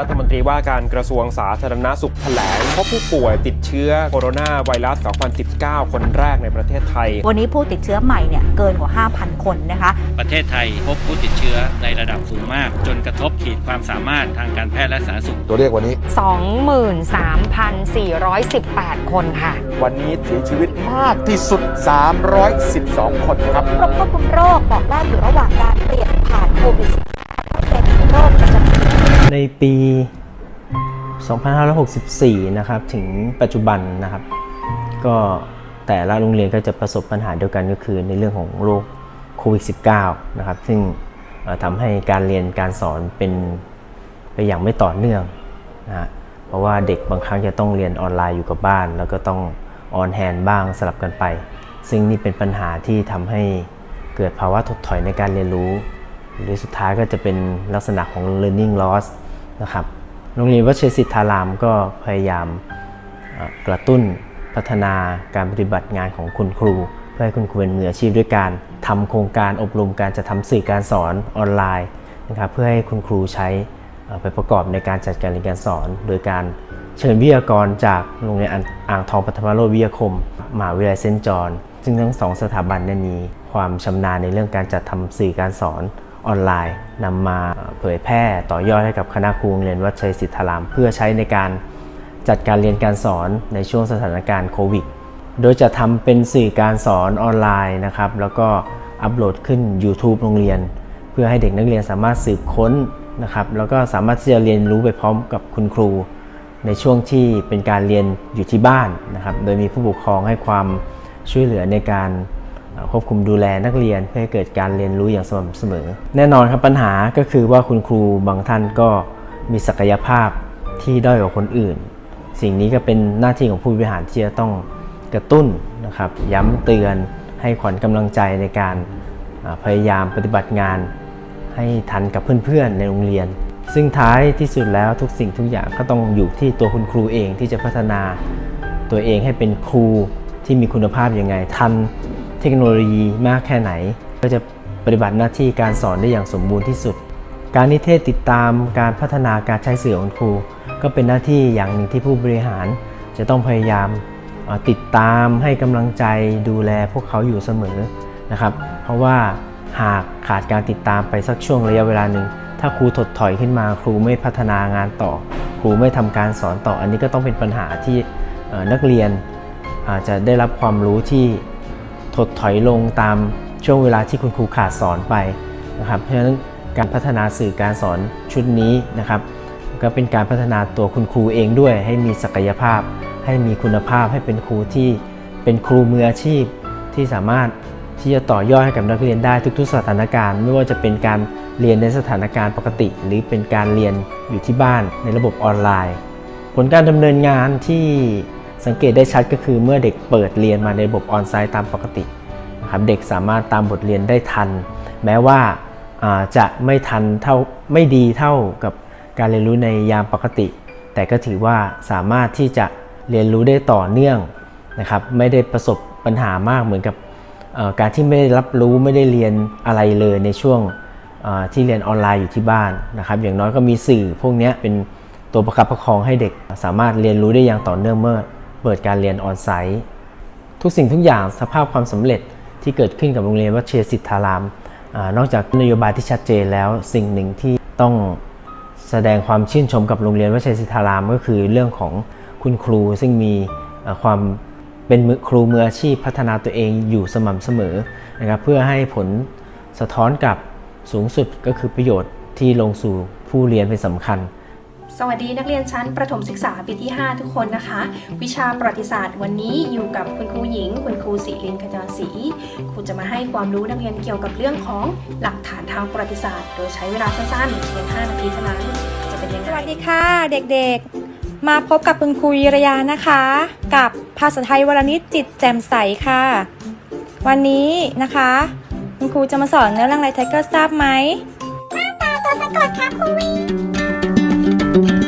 รัฐมนตรีว่าการกระทรวงสาธารณสุขแถลงพบผู้ป่วยติดเชื้อโคโรนาไวรัส 2019 คนแรกในประเทศไทย วันนี้ผู้ติดเชื้อใหม่เนี่ยเกินกว่า 5,000 คนนะคะ ประเทศไทยพบผู้ติดเชื้อในระดับสูงมาก จนกระทบขีดความสามารถทางการแพทย์และสาธารณสุข ตัวเลขวันนี้ 23,418 คนค่ะ วันนี้เสียชีวิตมากที่สุด 312 คนครับกรมควบคุมโรคบอกว่าอยู่ระหว่างการเปลี่ยนผ่านโควิด -19 ให้เป็นโรคประจำปี ในปี 2564 นะครับ ถึงปัจจุบันนะครับ ก็แต่ละโรงเรียนก็จะประสบปัญหาเดียวกันก็คือในเรื่องของโรคโควิด -19 นะครับ ซึ่งทำให้การเรียนการสอนเป็นไปอย่างไม่ต่อเนื่องนะฮะเพราะว่าเด็กบางครั้งจะต้องเรียนออนไลน์อยู่กับบ้าน แล้วก็ต้องออนแฮนบ้างสลับกันไป ซึ่งนี่เป็นปัญหาที่ทำให้เกิดภาวะถดถอยในการเรียนรู้ หรือสุดท้ายก็จะเป็นลักษณะของ learning loss นะครับโรงเรียนวชัยศิทธารามก็พยายามกระตุ้นพัฒนาการปฏิบัติงานของคุณครู เพื่อให้คุณครูเป็นมืออาชีพด้วยการทำโครงการอบรมการจะทำสื่อการสอนออนไลน์นะครับเพื่อให้คุณครูใช้ไปประกอบในการจัดการเรียนการสอน โดยการเชิญวิทยากรจากโรงเรียนอ่างทองปฐมโรจน์วิทยาคมมหาวิทยาลัยเซนจอนซึ่งทั้งสองสถาบันเนยมีความชำนาญในเรื่องการจัดทำสื่อการสอน ออนไลน์นำมาเผยแพร่ต่อยอดให้กับคณะครูโรงเรียนวัดชัยศิทธาราม เพื่อใช้ในการจัดการเรียนการสอนในช่วงสถานการณ์โควิด โดยจะทำเป็นสื่อการสอนออนไลน์นะครับ แล้วก็อัปโหลดขึ้น YouTube โรงเรียน เพื่อให้เด็กนักเรียนสามารถสืบค้นนะครับ แล้วก็สามารถที่จะเรียนรู้ไปพร้อมกับคุณครู ในช่วงที่เป็นการเรียนอยู่ที่บ้านนะครับ โดยมีผู้ปกครองให้ความช่วยเหลือในการ ควบคุมดูแลนักเรียนเพื่อให้เกิดการเรียนรู้อย่างสม่ำเสมอ แน่นอนครับปัญหาก็คือว่าคุณครูบางท่านก็มีศักยภาพที่ด้อยกว่าคนอื่น สิ่งนี้ก็เป็นหน้าที่ของผู้บริหารที่จะต้องกระตุ้นนะครับย้ำเตือนให้ขวัญกำลังใจในการพยายามปฏิบัติงาน ให้ทันกับเพื่อนๆในโรงเรียน ซึ่งท้ายที่สุดแล้วทุกสิ่งทุกอย่างก็ต้องอยู่ที่ตัวคุณครูเองที่จะพัฒนาตัวเองให้เป็นครูที่มีคุณภาพยังไงทัน เทคโนโลยีมากแค่ไหน ก็จะปฏิบัติหน้าที่การสอนได้อย่างสมบูรณ์ที่สุด การนิเทศติดตามการพัฒนาการใช้สื่อของครู ก็เป็นหน้าที่อย่างหนึ่งที่ผู้บริหาร จะต้องพยายามติดตามให้กำลังใจดูแลพวกเขาอยู่เสมอนะครับ เพราะว่าหากขาดการติดตามไปสักช่วงระยะเวลาหนึ่งถ้าครูถดถอยขึ้นมาครูไม่พัฒนางานต่อ ครูไม่ทำการสอนต่อ อันนี้ก็ต้องเป็นปัญหาที่นักเรียนอาจจะได้รับความรู้ที่ ถดถอยลงตามช่วงเวลาที่คุณครูขาดสอนไปนะครับเพราะฉะนั้นการพัฒนาสื่อการสอนชุดนี้นะครับ ก็เป็นการพัฒนาตัวคุณครูเองด้วย ให้มีศักยภาพ ให้มีคุณภาพให้เป็นครูที่เป็นครูมืออาชีพ ที่สามารถที่จะต่อยอดให้กับนักเรียนได้ทุก ๆ สถานการณ์ ไม่ว่าจะเป็นการเรียนในสถานการณ์ปกติ หรือเป็นการเรียนอยู่ที่บ้านในระบบออนไลน์ ผลการดำเนินงานที่ สังเกตได้ชัดก็คือเมื่อเด็กเปิดเรียนมาในระบบออนไซต์ตามปกตินะครับเด็กสามารถตามบทเรียนได้ทัน แม้ว่าาจะไม่ทันเท่าไม่ดีเท่ากับการเรียนรู้ในยามปกติ แต่ก็ถือว่าสามารถที่จะเรียนรู้ได้ต่อเนื่องนะครับไม่ได้ประสบปัญหามากเหมือนกับการที่ไม่ได้รับรู้ไม่ได้เรียนอะไรเลยในช่วงที่เรียนออนไลน์อยู่ที่บ้านนะครับอย่างน้อยก็มีสื่อพวกนี้เป็นตัวประคับประคองให้เด็กสามารถเรียนรู้ได้อย่างต่อเนื่องเมื่อ เปิดการเรียนออนไซต์ ทุกสิ่งทุกอย่างสภาพความสำเร็จที่เกิดขึ้นกับโรงเรียนวัดเชยศิทธารามอนอกจากนโยบายที่ชัดเจนแล้วสิ่งหนึ่งที่ต้องแสดงความชื่นชมกับโรงเรียนวัดเชยศิทธารามก็คือเรื่องของคุณครูซึ่งมีความเป็นมือครูมืออาชีพพัฒนาตัวเองอยู่สม่ำเสมอนะครับเพื่อให้ผลสะท้อนกับสูงสุดก็คือประโยชน์ที่ลงสู่ผู้เรียนเป็นสำคัญ สวัสดีนักเรียนชั้นประถมศึกษาปีที่ 5 ทุกคนนะคะ วิชาประวัติศาสตร์วันนี้อยู่กับคุณครูหญิง คุณครูศิรินขจรศรีครูจะมาให้ความรู้นักเรียนเกี่ยวกับเรื่องของหลักฐานทางประวัติศาสตร์ โดยใช้เวลาสั้นๆเพียง5นาทีเท่านั้นจะเป็นยังไงสวัสดีค่ะเด็กๆ มาพบกับคุณครูวิรยานะคะ กับภาษาไทยวรนิตจิตแจ่มใสค่ะ วันนี้นะคะ คุณครูจะมาสอนเนื้อเรื่องอะไรไทเกอร์ทราบไหมตัวสะกดครับครูวิ Bye.